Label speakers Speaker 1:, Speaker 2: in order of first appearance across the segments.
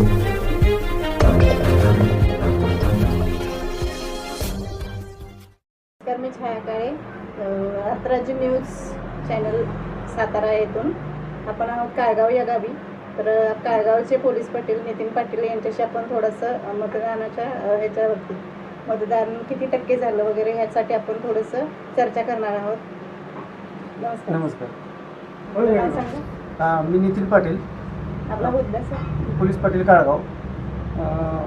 Speaker 1: नमस्कार मी छाया काळे. अ, रात्राजी न्यूज चॅनल सातारा येथून. आपण आहोत काळगाव या गावी. तर काळगावचे पोलीस पाटील नितीन पाटील यांच्याशी आपण थोडंसं मतदानाच्या ह्याच्यावरती मतदान किती टक्के झालं वगैरे ह्यासाठी आपण थोडंसं चर्चा करणार आहोत. नमस्कार.
Speaker 2: नमस्कार. मी नितीन पाटील.
Speaker 1: आपला सर.
Speaker 2: पोलीस पाटील काळगाव. अं,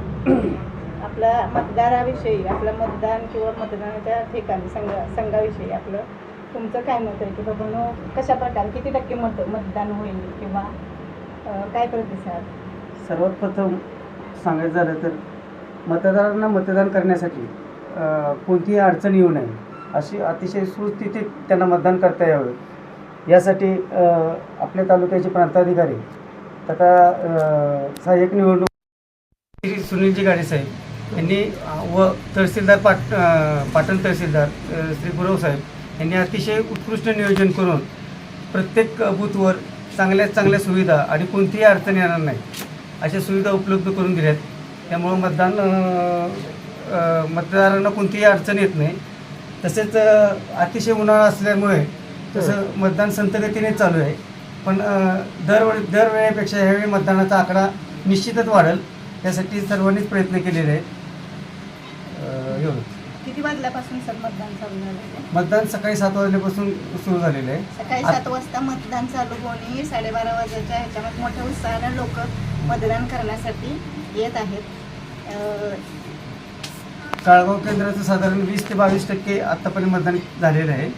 Speaker 1: आपल्या मतदाराविषयी आपलं मतदान किंवा मतदानाच्या ठिकाणी संघ संघाविषयी आपलं तुमचं काय मत आहे? की बाबा कशा प्रकारे किती टक्के मत मतदान होईल किंवा अं, काय प्रतिसाद?
Speaker 2: सर्वात प्रथम सांगायचं झालं तर मतदारांना मतदान करण्यासाठी अं, कोणतीही अडचण येऊ नये. अशी अतिशय सुस्थितीत त्यांना मतदान करता यावं. यासाठी अं, आपल्या तालुक्याचे प्रांताधिकारी तथा अं, सहाय्यक निवडणूक श्री सुनीलजी गाडे साहेब यांनी व तहसीलदार पाट पाटण तहसीलदार श्री गुरव साहेब यांनी अतिशय उत्कृष्ट नियोजन करून प्रत्येक बूथवर चांगल्यात चांगल्या सुविधा आणि कोणतीही अडचण येणार नाही अशा सुविधा उपलब्ध करून दिल्यात. त्यामुळं मतदान मतदारांना कोणतीही अडचण येत नाही. तसेच अतिशय उन्हाळा असल्यामुळे तसं मतदान संतगतीने चालू आहे. पण दरवेळी दरवेळेपेक्षा ह्यावेळी मतदानाचा आकडा निश्चितच वाढेल. यासाठी सर्वांनीच प्रयत्न केलेले आहेत. एवढं
Speaker 1: किती वाजल्यापासून सर मतदान चालू?
Speaker 2: मतदान सकाळी सात वाजल्यापासून सुरू झालेलं आहे.
Speaker 1: सकाळी सात वाजता मतदान चालू होणे साडेबारा वाजेच्या ह्याच्यामध्ये मोठ्या उत्साहाने लोक मतदान करण्यासाठी येत आहेत.
Speaker 2: काळगाव केंद्राचं साधारण वीस ते बावीस टक्के आत्तापर्यंत मतदान झालेलं आहे.